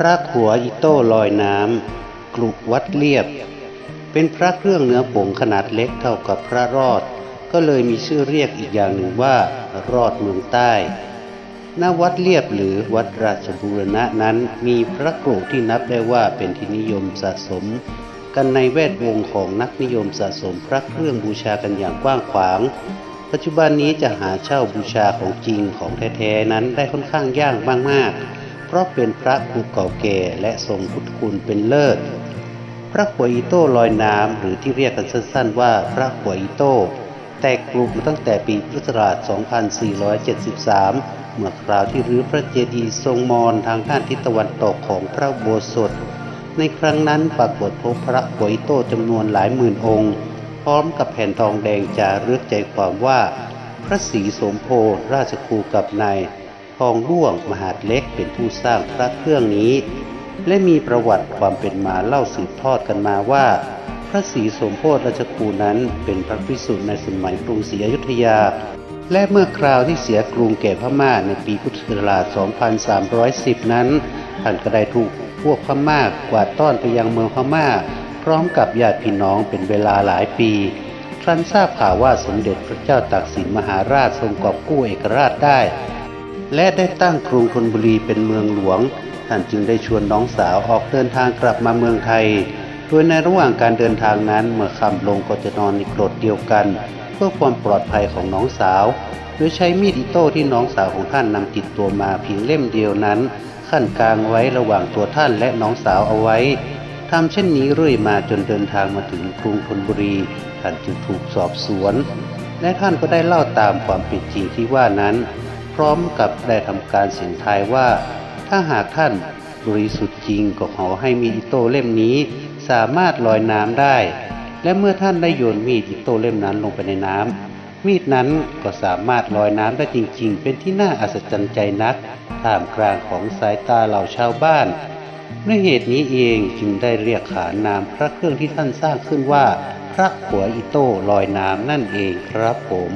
พระขัวอิโต้ลอยน้ำกลุกวัดเรียบ เป็นพระเครื่องเนื้อผงขนาดเล็กเท่ากับพระรอด ก็เลยมีชื่อเรียกอีกอย่างหนึ่งว่า รอดเมืองใต้ณวัดเรียบหรือวัดราชบูรณะนั้นมีพระกรุที่นับได้ว่าเป็นที่นิยมสะสม กันในแวดวงของนักนิยมสะสมพระเครื่องบูชากันอย่างกว้างขวาง ปัจจุบันนี้จะหาเช่าบูชาของจริงของแท้ๆนั้นได้ค่อนข้างยากมากๆ เพราะเป็นพระภูเก่าแก่และทรงพุทธคุณเป็นเลิศ พระขวอิโต้ลอยน้ำหรือที่เรียกกันสั้นๆว่าพระขวอิโต้แตกกลุ่มตั้งแต่ปีพุทธศักราช 2473 เมื่อคราวที่รื้อพระเจดีย์ทรงมอญทางด้านทิศตะวันตกของพระโบสถ ในครั้งนั้นปรากฏพบพระขวอิโต้จำนวนหลายหมื่นองค์ พร้อมกับแผ่นทองแดงจารึกใจความว่า พระศรีสมโพธิราชครูกับนาย ทองร่วงมหาดเล็กเป็นผู้สร้างพระเครื่องนี้ และมีประวัติความเป็นมาเล่าสืบทอดกันมาว่า พระศรีสมโพธิราชคูนั้นเป็นพระพิสุในสมัยกรุงศรีอยุธยา และเมื่อคราวที่เสียกรุงแก่พม่าในปีพุทธศักราช 2310 นั้น ท่านก็ได้ถูกพวกพม่ากวาดต้อนไปยังเมืองพม่า พร้อมกับญาติพี่น้องเป็นเวลาหลายปีครั้นทราบข่าวว่าสมเด็จพระเจ้าตากสินมหาราชทรงกอบกู้เอกราชได้ และได้ตั้งกรุงธนบุรีเป็นเมืองหลวง ท่านจึงได้ชวนน้องสาวออกเดินทางกลับมาเมืองไทย โดยในระหว่างการเดินทางนั้นเมื่อค่ำลงก็จะนอนในกรดเดียวกัน เพื่อความปลอดภัยของน้องสาว โดยใช้มีดอิโต้ที่น้องสาวของท่านนำติดตัวมาเพียงเล่มเดียวนั้น ขั้นกลางไว้ระหว่างตัวท่านและน้องสาวเอาไว้ทำเช่นนี้เรื่อยมาจนเดินทางมาถึงกรุงธนบุรี ท่านจึงถูกสอบสวน และท่านก็ได้เล่าตามความเป็นจริงที่ว่านั้น พร้อมกับได้ทำการเสินทายว่า ถ้าหากท่านบริสุทธิ์จริงก็ขอให้มีดอิโต้เล่มนี้สามารถลอยน้ำได้ และเมื่อท่านได้โยนมีดอิโต้เล่มนั้นลงไปในน้ำมีดนั้นก็สามารถลอยน้ำได้จริง ๆ เป็นที่น่าอัศจรรย์ใจนักท่ามกลางของสายตาเหล่าชาวบ้านด้วยเหตุนี้เองจึงได้เรียกขานนามพระเครื่องที่ท่านสร้างขึ้นว่า พระขัวอิโต้ลอยน้ำนั่นเองครับผม